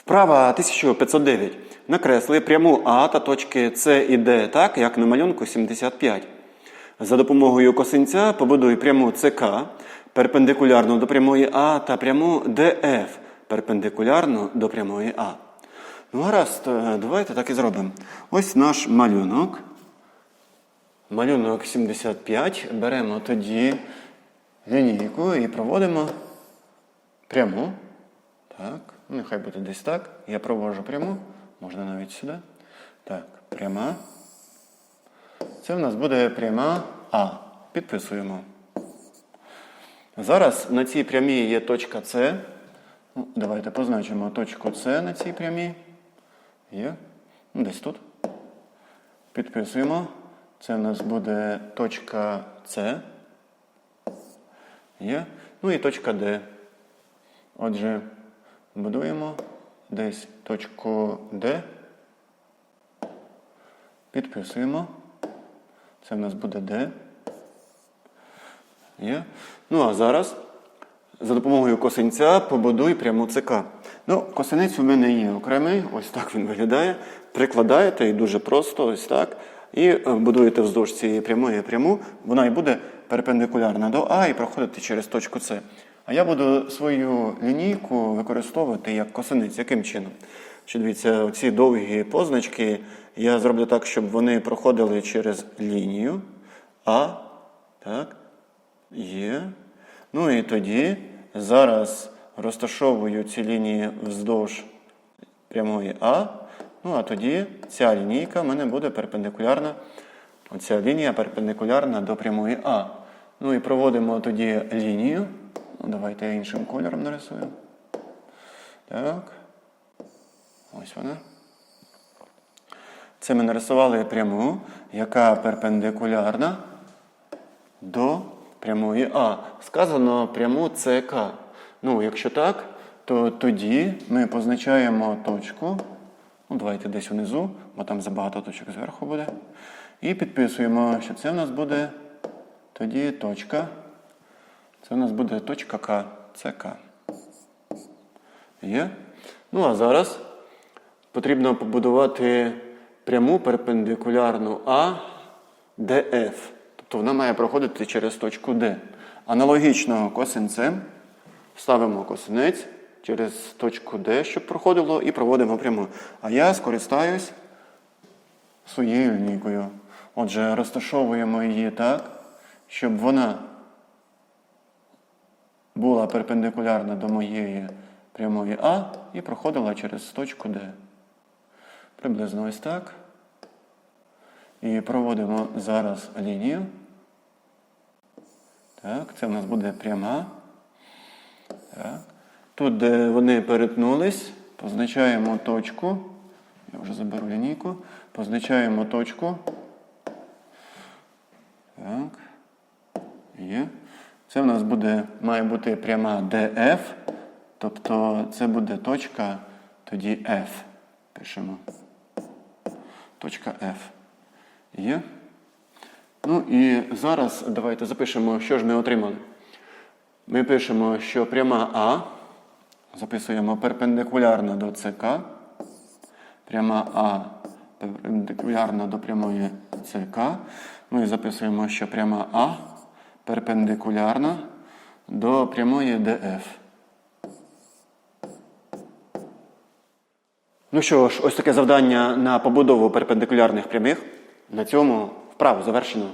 Вправа 1509. Накресли пряму А та точки С і Д так, як на малюнку 75. За допомогою косинця побудуй пряму ЦК перпендикулярну до прямої А та пряму ДФ перпендикулярну до прямої А. Ну, гаразд, е, давайте так і зробимо. Ось наш малюнок. Малюнок 75. Беремо тоді лінійку і проводимо пряму. Так, нехай буде десь так. Я провожу пряму, можна навіть сюди. Так, пряма. Це в нас буде пряма А. Підписуємо. Зараз на цій прямій є точка С. Ну, давайте позначимо точку С на цій прямій. Є. Ну, Десь тут. Підписуємо. Це в нас буде точка С. Є. Ну і точка Д. Отже, будуємо десь точку Д. Підписуємо. Це в нас буде Д. Є. Ну а зараз за допомогою косинця побудуй пряму ЦК. Ну, косинець у мене є окремий, ось так він виглядає. Прикладаєте і дуже просто, ось так. І е, будуєте вздовж цієї прямої пряму, вона і буде перпендикулярна до А і проходити через точку С. А я буду свою лінійку використовувати як косинець. Яким чином? Що дивіться, оці довгі позначки я зроблю так, щоб вони проходили через лінію А. Так. Є. Ну і тоді зараз розташовую ці лінії вздовж прямої А. Ну, а тоді ця лінійка в мене буде перпендикулярна. Оця лінія перпендикулярна до прямої А. Ну і проводимо тоді лінію. Ну, давайте іншим кольором нарисую. Так. Ось вона. Це ми нарисували пряму, яка перпендикулярна до прямої А. Сказано пряму ЦК. Ну, якщо так, то тоді ми позначаємо точку. Ну, давайте десь внизу, бо там забагато точок зверху буде. І підписуємо, що це в нас буде тоді точка. Це у нас буде точка К. ЦК. Є? Ну, а зараз потрібно побудувати пряму перпендикулярну А ДФ. Тобто вона має проходити через точку Д. Аналогічно косинцем ставимо косинець через точку Д, щоб проходило, і проводимо пряму. А я скористаюсь своєю лінійкою. Отже, розташовуємо її так, щоб вона була перпендикулярна до моєї прямої А і проходила через точку Д. Приблизно ось так. І проводимо зараз лінію. Так, це в нас буде пряма. Так. Тут, де вони перетнулись, позначаємо точку. Я вже заберу лінійку. Позначаємо точку. Так. Є. Це в нас буде, має бути пряма DF. Тобто це буде точка, тоді F. Пишемо. Точка F. Є. Ну і зараз давайте запишемо, що ж ми отримали. Ми пишемо, що пряма А. Записуємо перпендикулярно до ЦК. Пряма А перпендикулярно до прямої ЦК. Ну і записуємо, що пряма А перпендикулярна до прямої ДФ. Ну що ж, ось таке завдання на побудову перпендикулярних прямих. На цьому вправу завершено.